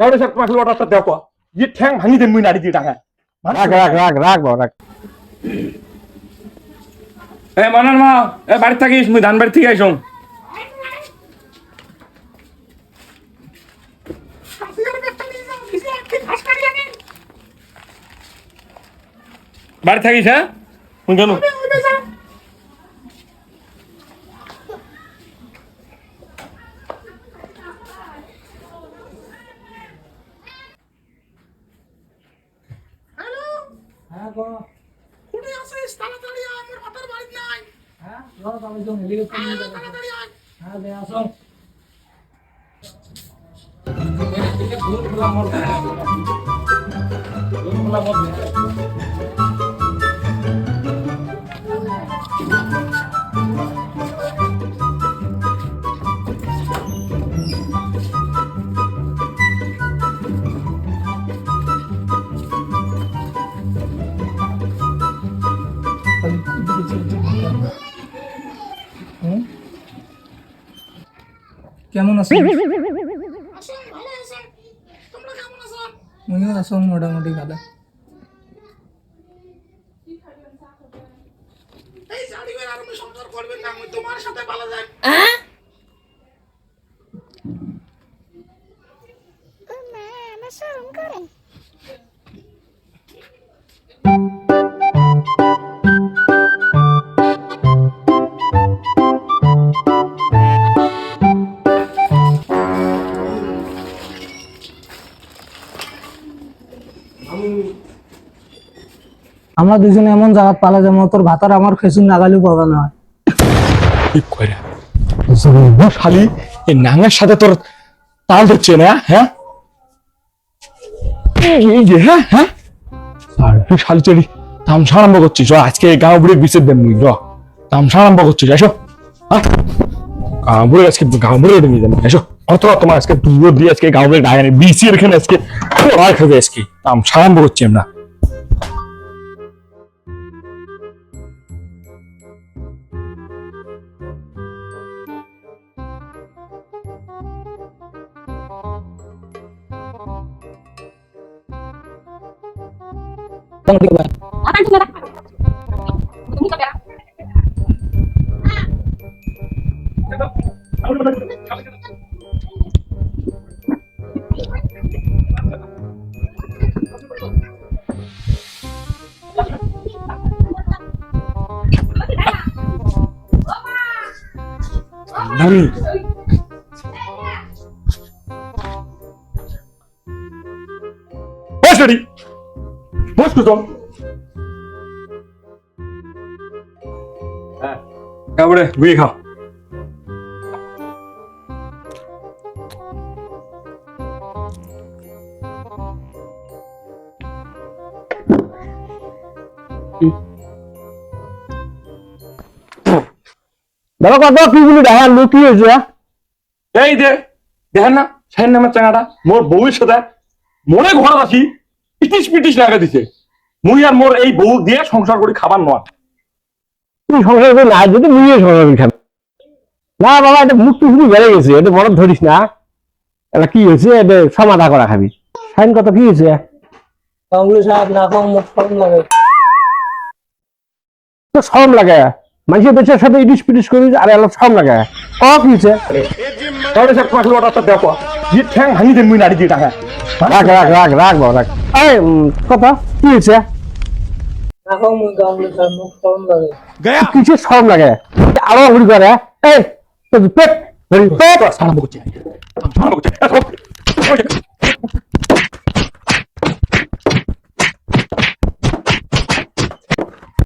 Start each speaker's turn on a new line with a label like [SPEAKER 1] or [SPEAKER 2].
[SPEAKER 1] কারণ স্যার তোমাকে অর্ডারটা দেখো। যে ঠ্যাং ভাঙি দেন মুই নাড়ি দিয়ে টাকা
[SPEAKER 2] রাখ রাখ রাখ রাখ বাবা রাখ।
[SPEAKER 3] এ মনার মা এ বাড়ি থাকিস মুই ধান বাড়ি থেকে আইসং বাড়ি থাকিস হ্যাঁ? মুই গেল
[SPEAKER 4] কোথায় আছিস? তাড়াতাড়ি আয় আমার হাতের বাড়ি নাই
[SPEAKER 5] হ্যাঁ যাও আমি তো
[SPEAKER 4] আয়, তাড়াতাড়ি আয়।
[SPEAKER 5] হ্যাঁ দে আসো। ভুল খোলা মত ভুল খোলা মত কেমন আছো?
[SPEAKER 4] আসুন ভালো আছেন? তোমরা কেমন আছো?
[SPEAKER 5] মোটামুটি ভালো।
[SPEAKER 4] এই জানি করে
[SPEAKER 5] আমরা দুজনে এমন জায়গা পালা যাব তোর ভাতার আমার খেসুন নাগালেও পাবা না
[SPEAKER 1] ঠিক করে শালি এই নাঙের সাথে তোর তাল ধরছে না হ্যাঁ? এই যে হ্যাঁ হ্যাঁ? আর তুই শালি চলি তামসা আরম্ভ করছিস আজকে গাঁও বুড়ির বিচের দেন মুই র তামসা আরম্ভ করছিস এসো? গাঁও বুড়ির আজকে গাঁও বুড়ির নিয়ে যাবেন এসো। অত তোমার আজকে দূর দিয়ে আজকে বুড়ির ডায়নে বিচি এখানে আজকে আর খাবে আজকে। তামসা আরম্ভ করছি আমরা। 何もし一人もし一人頑張れ、上か。うん。
[SPEAKER 2] বাবা কত কি বলি দেখা লোক কি হয়েছে হ্যাঁ?
[SPEAKER 1] এই দে দেখেন না সাইন নামের চাঙাটা মোর বউয়ের সাথে মনে ঘর আছি পিটিস পিটিস লাগা দিছে। মুই আর মোর এই বউ দিয়ে সংসার করি খাবার নয়
[SPEAKER 2] তুই সংসার করে না যদি মুইয়ে সংসার করে খাবি। না বাবা এটা মুখ টুকু বেড়ে গেছে এটা মনে ধরিস না। এটা কি হয়েছে? এটা সমাধা করা খাবি। সাইন কত কি হয়েছে?
[SPEAKER 5] সাহেব না কম মুখ কম লাগে।
[SPEAKER 2] তো শরম লাগে। মানুষের দেশের সাথে ইডিস পিটিস করি আর এলো শরম লাগে ক কি হয়েছে
[SPEAKER 1] তাহলে স্যার তোমাকে অর্ডারটা দেখো। যে ঠ্যাং ভাঙি দেন মুই নাড়ি দিয়ে টাকা
[SPEAKER 2] রাখ রাখ রাখ রাখ বাবা রাখ। এই কথা? কি হয়েছে?
[SPEAKER 5] লাগে।
[SPEAKER 2] কিছু শরম লাগে? আরও করে। এই পেট পেট।